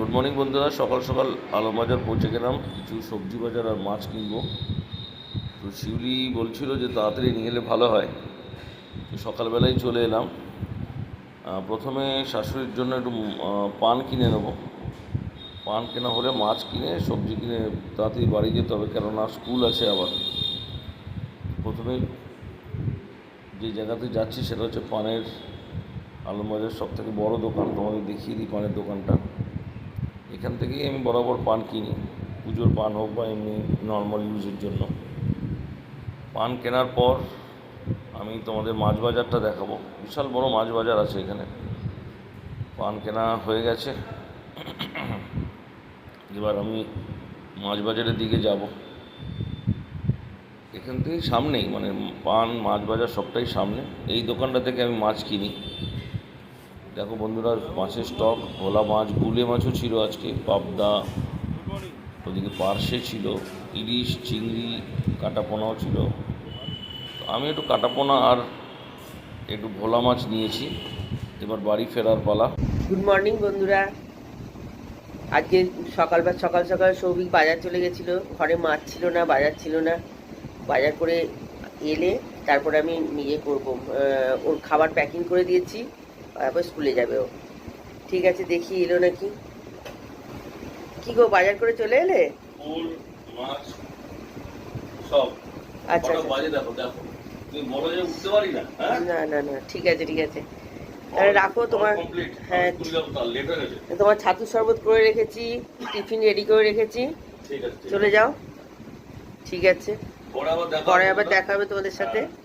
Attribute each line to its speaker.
Speaker 1: Good morning বন্ধুরা। সকাল সকাল আলম বাজার পৌঁছে গেলাম। কিছু সবজি বাজার আর মাছ কিনবো। তো শিউলি বলছিল যে তাড়াতাড়ি নিয়ে এলে ভালো হয়। তো সকালবেলায় চলে এলাম। প্রথমে শাশুড়ির জন্য একটু পান কিনে নেব। পান কেনা হলে মাছ কিনে, সবজি কিনে তাড়াতাড়ি বাড়ি যেতে হবে, কেননা স্কুল আছে আবার। প্রথমে যে জায়গাতে যাচ্ছি সেটা হচ্ছে পানের আলমবাজার সব থেকে বড়ো দোকান। তোমাদের দেখিয়ে দিই পানের দোকানটা। এখান থেকেই আমি বরাবর পান কিনি। পুজোর পান হোক বা এমনি নর্মাল ইউজের জন্য। পান কেনার পর আমি তোমাদের মাছ বাজারটা দেখাবো। বিশাল বড় মাছ বাজার আছে এখানে। পান কেনা হয়ে গেছে। এবার আমি মাছ বাজারের দিকে যাব। এখান থেকেই সামনেই মানে পান মাছ বাজার সবটাই সামনে। এই দোকানটা থেকে আমি মাছ কিনি। দেখো বন্ধুরা মাছের স্টক, ভোলা মাছ গুলে মাছও ছিল আজকে, পাবদা, ওদিকে পার্শে ছিল, ইলিশ, চিংড়ি, কাটাপোনাও ছিল। আমি একটু কাটাপোনা আর একটু ভোলা মাছ নিয়েছি। এবার বাড়ি ফেরার পালা।
Speaker 2: গুড মর্নিং বন্ধুরা। আজকে সকাল বা সকাল সকাল সৌভিক বাজার চলে গেছিল। ঘরে মাছ ছিল না, বাজার ছিল না। বাজার করে এলে তারপরে আমি ইয়ে করব। ওর খাবার প্যাকিং করে দিয়েছি। তারপর স্কুলে যাবে ও। ঠিক আছে দেখি এলো নাকি। কি গো বাজার করে চলে এলে?
Speaker 1: সব।
Speaker 2: আচ্ছা আচ্ছা।
Speaker 1: না হ্যাঁ?
Speaker 2: না না না ঠিক আছে ঠিক আছে। তাহলে রাখো তোমার হ্যাঁ তোমার ছাতু শরবত করে রেখেছি টিফিন রেডি করে রেখেছি। চলে যাও। ঠিক আছে।
Speaker 1: পরে আবার হবে।
Speaker 2: দেখা হবে তোমাদের সাথে।
Speaker 1: হ্যাঁ।